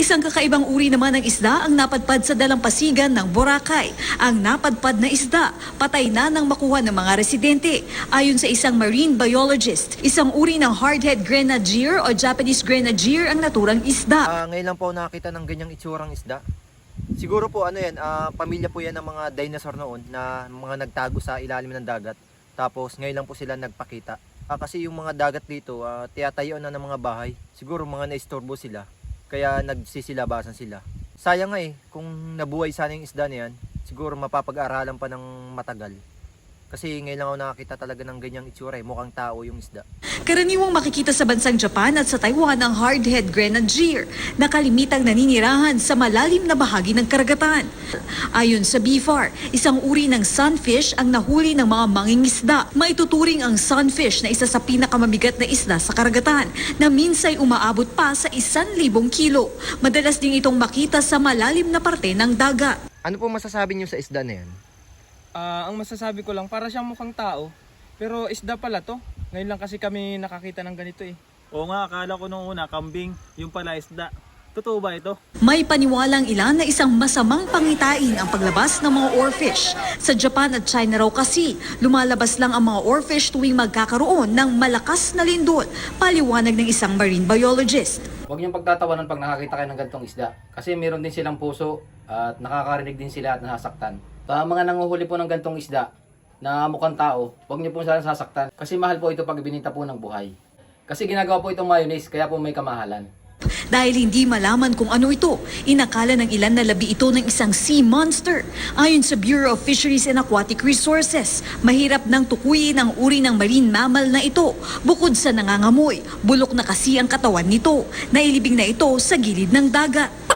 Isang kakaibang uri naman ng isda ang napadpad sa dalampasigan ng Boracay. Ang napadpad na isda, patay na nang makuha ng mga residente. Ayon sa isang marine biologist, isang uri ng hardhead grenadier o Japanese grenadier ang naturang isda. Ah, ngayon lang po nakakita ng ganyang itsurang isda. Siguro po ano yan, ah, pamilya po yan ng mga dinosaur noon na mga nagtago sa ilalim ng dagat. Tapos ngayon lang po sila nagpakita. Ah, kasi yung mga dagat dito, uh, tiyatayo na ng mga bahay. Siguro mga naistorbo sila. Kaya nagsisilabasan sila. Sayang nga eh, kung nabuhay sana yung isda na yan, siguro mapapag-aralan pa ng matagal. Kasi ngayon lang ako nakakita talaga ng ganyang itsura eh, mukhang tao yung isda. Karaniwang makikita sa bansang Japan at sa Taiwan ang hardhead grenadier na kalimitang naninirahan sa malalim na bahagi ng karagatan. Ayon sa BFAR, isang uri ng sunfish ang nahuli ng mga mangingisda. Maituturing ang sunfish na isa sa pinakamamigat na isda sa karagatan na minsay umaabot pa sa isan libong kilo. Madalas din itong makita sa malalim na parte ng dagat. Ano po masasabi niyo sa isda na yan? Ah, ang masasabi ko lang, para siyang mukhang tao. Pero isda pala to. Ngayon lang kasi kami nakakita ng ganito eh. Oo nga, akala ko nung una, kambing, yung pala isda. Totoo ba ito? May paniwalang ilan na isang masamang pangitain ang paglabas ng mga oarfish. Sa Japan at China raw kasi, lumalabas lang ang mga oarfish tuwing magkakaroon ng malakas na lindol, paliwanag ng isang marine biologist. Huwag niyong pagtatawanan pag nakakita kayo ng ganitong isda. Kasi meron din silang puso at nakakarinig din sila at nasasaktan. Sa mga nanguhuli po ng ganitong isda na mukhang tao, huwag niyo po sila sasaktan. Kasi mahal po ito pag binita po ng buhay. Kasi ginagawa po itong mayonnaise kaya po may kamahalan. Dahil hindi malaman kung ano ito, inakala ng ilan na labi ito ng isang sea monster. Ayon sa Bureau of Fisheries and Aquatic Resources, mahirap nang tukuyin ang uri ng marine mammal na ito. Bukod sa nangangamoy, bulok na kasi ang katawan nito. Nailibing na ito sa gilid ng dagat.